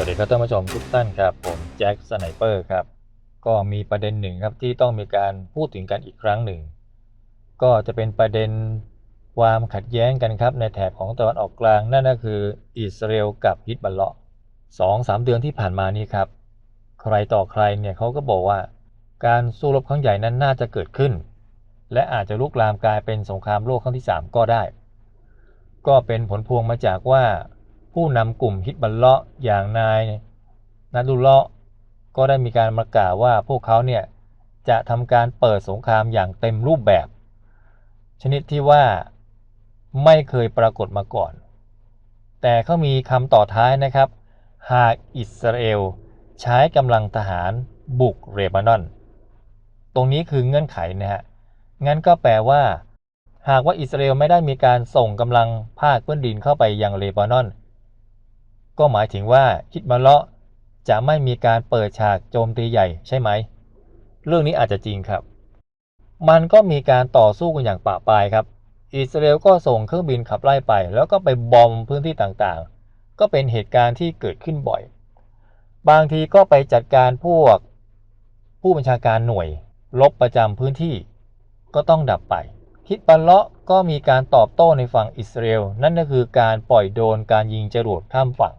สวัสดีครับท่านผู้ชมทุกท่านครับ ผมแจ็คสไนเปอร์ครับ ก็มีประเด็นหนึ่งครับที่ต้องมีการพูดถึงกันอีกครั้งหนึ่ง ก็จะเป็นประเด็นความขัดแย้งกันครับในแถบของตะวันออกกลางนั่นก็คืออิสราเอลกับฮิตบัลเลาะสองสามเดือนที่ผ่านมานี้ครับ ใครต่อใครเนี่ยเขาก็บอกว่า การสู้รบครั้งใหญ่นั้นน่าจะเกิดขึ้น และอาจจะลุกลามกลายเป็นสงครามโลกครั้งที่ 3 ก็ได้ ก็เป็นผลพวงมาจากว่า ผู้นำกลุ่มฮิตบัลเลาะอย่างนายนัดุลเลาะก็ได้มีการประกาศว่าพวกเขาเนี่ยจะทำการเปิดสงครามอย่างเต็มรูปแบบ ชนิดที่ว่าไม่เคยปรากฏมาก่อน แต่เขามีคำต่อท้ายนะครับ หากอิสราเอลใช้กำลังทหารบุกเลบานอน ตรงนี้คือเงื่อนไขนะฮะ งั้นก็แปลว่า หากว่าอิสราเอลไม่ได้มีการส่งกำลังภาคพื้นดินเข้าไปยังเลบานอน ก็หมายถึงว่าฮิตมาเลาะจะไม่มีการเปิดฉากโจมตีใหญ่ใช่ไหม เรื่องนี้อาจจะจริงครับ มันก็มีการต่อสู้กันอย่างป่าปายครับ อิสราเอลก็ส่งเครื่องบินขับไล่ไป แล้วก็ไปบอมพื้นที่ต่างๆ ก็เป็นเหตุการณ์ที่เกิดขึ้นบ่อย บางทีก็ไปจัดการพวกผู้บัญชาการหน่วยลบประจำพื้นที่ ก็ต้องดับไปฮิตบัลเลาะก็มีการตอบโต้ในฝั่งอิสราเอลนั่นก็คือการปล่อยโดนการยิงจรวดข้ามฝั่ง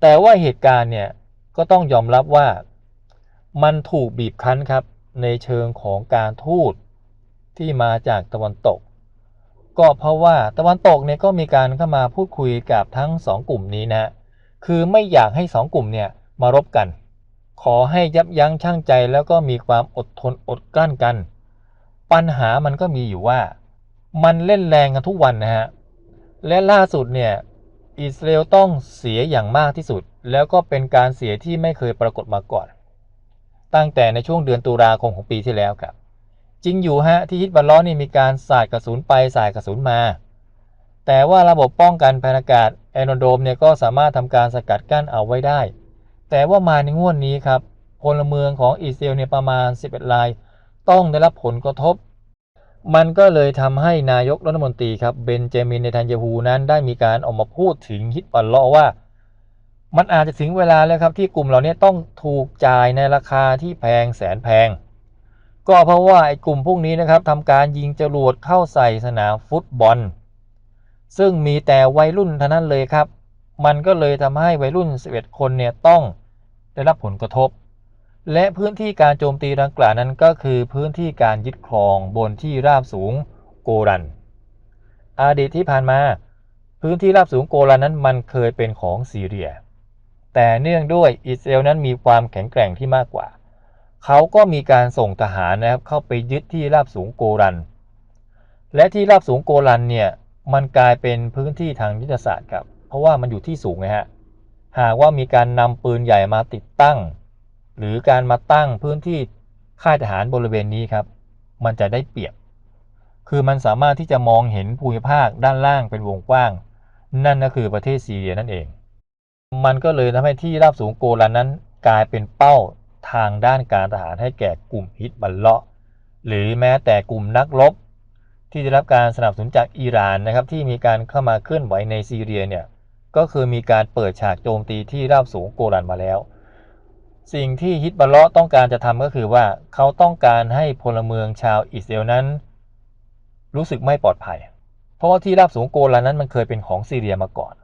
แต่ว่าเหตุการณ์เนี่ยก็ต้องยอมรับว่ามันถูกบีบคั้นครับในเชิงของการทูตที่มาจากตะวันตก ก็เพราะว่าตะวันตกเนี่ยก็มีการเข้ามาพูดคุยกับทั้งสองกลุ่มนี้นะคือไม่อยากให้สองกลุ่มเนี่ยมารบกัน ขอให้ยับยั้งชั่งใจแล้วก็มีความอดทนอดกลั้นกัน ปัญหามันก็มีอยู่ว่า มันเล่นแรงกันทุกวันนะฮะและล่าสุดเนี่ย อิสราเอลต้องเสียอย่างมากที่สุด แล้วก็เป็นการเสียที่ไม่เคยปรากฏมาก่อน ตั้งแต่ในช่วงเดือนตุลาคมของปีที่แล้วครับ จริงอยู่ฮะที่ฮิตบัลเลอนี่มีการสาดกระสุนไปสาดกระสุนมา แต่ว่าระบบป้องกันภัยอากาศแอนโดมเนี่ยก็สามารถทำการสกัดกั้นเอาไว้ได้ แต่ว่ามาในงวดนี้ครับพลเมืองของอิสราเอลเนี่ยประมาณ 11ราย ต้องได้รับผลกระทบ มันก็เลยทำให้นายกรัฐมนตรีครับเบนจามินเนทันยาฮูนั้นได้มีการออกมาพูดถึงฮิตบัลเลาะว่า มันอาจจะถึงเวลาแล้วครับที่กลุ่มเหล่านี้ต้องถูกจ่ายในราคาที่แพงแสนแพง ก็เพราะว่าไอ้กลุ่มพวกนี้นะครับทำการยิงจรวดเข้าใส่สนามฟุตบอล ซึ่งมีแต่วัยรุ่นเท่านั้นเลยครับ มันก็เลยทำให้วัยรุ่น 11 คนเนี่ยต้องได้รับผลกระทบ และพื้นที่การโจมตีดังกล่าวนั้นก็คือพื้นที่การยึดครองบนที่ราบสูงโกรัน อดีตที่ผ่านมา พื้นที่ราบสูงโกรันนั้นมันเคยเป็นของซีเรีย แต่เนื่องด้วยอิสราเอลนั้นมีความแข็งแกร่งที่มากกว่า เขาก็มีการส่งทหารนะครับเข้าไปยึดที่ราบสูงโกรัน และที่ราบสูงโกรันเนี่ยมันกลายเป็นพื้นที่ทางยุทธศาสตร์ครับ เพราะว่ามันอยู่ที่สูงนะฮะ หากว่ามีการนำปืนใหญ่มาติดตั้ง หรือการมาตั้งพื้นที่ค่ายทหารบริเวณนี้ครับ มันจะได้เปรียบ คือมันสามารถที่จะมองเห็นภูมิภาคด้านล่างเป็นวงกว้าง นั่นก็คือประเทศซีเรียนั่นเอง มันก็เลยทำให้ที่ราบสูงโกลันนั้น กลายเป็นเป้าทางด้านการทหารให้แก่กลุ่มฮิตบัลเลาะ หรือแม้แต่กลุ่มนักรบ ที่ได้รับการสนับสนุนจากอิหร่านนะครับ ที่มีการเข้ามาเคลื่อนไหวในซีเรียเนี่ยก็คือมีการเปิดฉากโจมตีที่ราบสูงโกลันมาแล้ว สิ่งที่ฮิตบัลเลาะต้องการจะทำก็คือว่าเขาต้องการให้พลเมืองชาวอิสราเอลนั้น รู้สึกไม่ปลอดภัย เพราะว่าที่ราบสูงโกลันนั้นมันเคยเป็นของซีเรียมาก่อน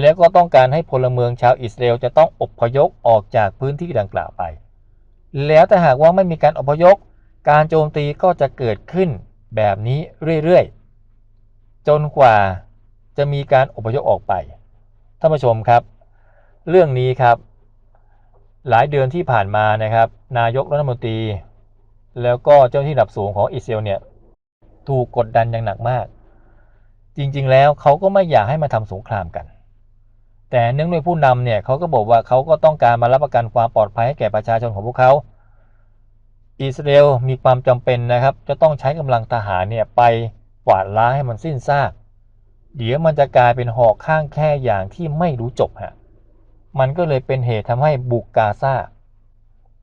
แล้วก็ต้องการให้พลเมืองชาวอิสราเอลจะต้องอพยพออกจากพื้นที่ดังกล่าวไป แล้วแต่หากว่าไม่มีการอพยพการโจมตีก็จะเกิดขึ้นแบบนี้เรื่อยๆ จนกว่าจะมีการอพยพออกไปท่านผู้ชมครับ เรื่องนี้ครับ หลายเดือนที่ผ่านมานะครับ นายกรัฐมนตรี แล้วก็เจ้าหน้าที่ระดับสูงของอิสราเอลเนี่ยถูกกดดันอย่างหนักมาก จริง ๆ แล้วเขาก็ไม่อยากให้มาทำสงครามกัน แต่เนื่องด้วยผู้นำเนี่ยเขาก็บอกว่าเขาก็ต้องการมารับประกันความปลอดภัยให้แก่ประชาชนของพวกเขาอิสราเอลมีความจำเป็นนะครับ จะต้องใช้กำลังทหารเนี่ยไปกวาดล้างให้มันสิ้นซาก เดี๋ยวมันจะกลายเป็นหอกข้างแค่อย่างที่ไม่รู้จบฮะ มันก็เลยเป็นเหตุทำให้บุกกาซา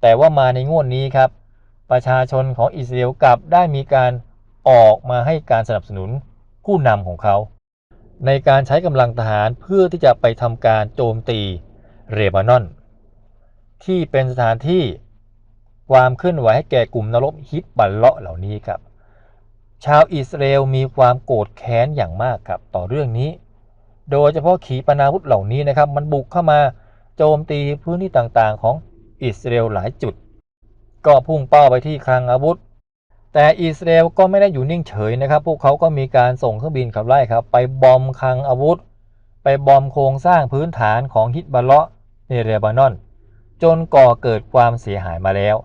แต่ว่ามาในงวดนี้ครับ ประชาชนของอิสราเอลกลับได้มีการออกมาให้การสนับสนุนผู้นำของเขา ในการใช้กำลังทหารเพื่อที่จะไปทำการโจมตีเรบานอน ที่เป็นสถานที่ความเคลื่อนไหวให้แก่กลุ่มนรบฮิตบัลเลาะเหล่านี้ครับ ชาวอิสราเอลมีความโกรธแค้นอย่างมากครับต่อเรื่องนี้ โดยเฉพาะขีปนาวุธเหล่านี้นะครับ มันบุกเข้ามาโจมตีพื้นที่ต่างๆ ของอิสราเอลหลายจุด ก็พุ่งเป้าไปที่คลังอาวุธ แต่อิสราเอลก็ไม่ได้อยู่นิ่งเฉยนะครับ พวกเขาก็มีการส่งเครื่องบินขับไล่ครับ ไปบอมคลังอาวุธ ไปบอมโครงสร้างพื้นฐานของฮิตบัลเลาะในเรบานอน จนก่อเกิดความเสียหายมาแล้ว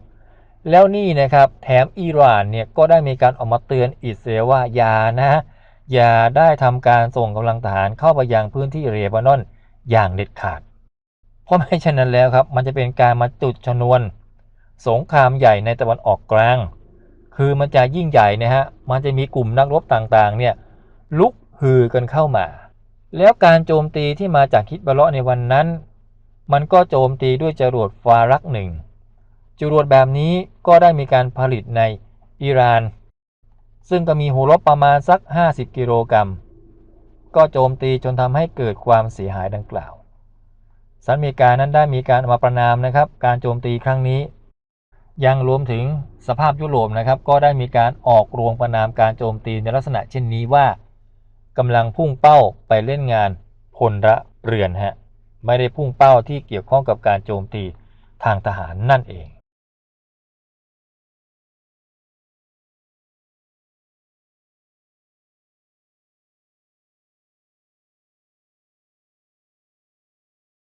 แล้วนี่นะครับแถมอิหร่านเนี่ยก็ได้มีการออกมาเตือนอิสราเอลว่าอย่านะ อย่าได้ทำการส่งกำลังทหารเข้าไปยังพื้นที่เรบานอนอย่างเด็ดขาด เพราะไม่เช่นนั้นแล้วครับ มันจะเป็นการมาจุดชนวน สงครามใหญ่ในตะวันออกกลาง คือมันจะยิ่งใหญ่นะฮะ มันจะมีกลุ่มนักรบต่างๆ เนี่ยลุกฮือกันเข้ามา แล้วการโจมตีที่มาจากฮิตบาเลาะในวันนั้น มันก็โจมตีด้วยจรวดฟารักหนึ่งจรวดแบบนี้ก็ได้มีการผลิตในอิหร่าน ซึ่งก็มีหัวลบประมาณสัก 50 กิโลกรัม ก็โจมตีจนทำให้เกิดความเสียหายดังกล่าวสหรัฐอเมริกานั้นได้มีการออกมาประนามนะครับ การโจมตีครั้งนี้ ยังรวมถึงสภาพยุโรปนะครับ ก็ได้มีการออกโรงประนามการโจมตีในลักษณะเช่นนี้ว่ากำลังพุ่งเป้าไปเล่นงานพลระเรือนฮะไม่ได้พุ่งเป้าที่เกี่ยวข้องกับการโจมตีทางทหารนั่นเอง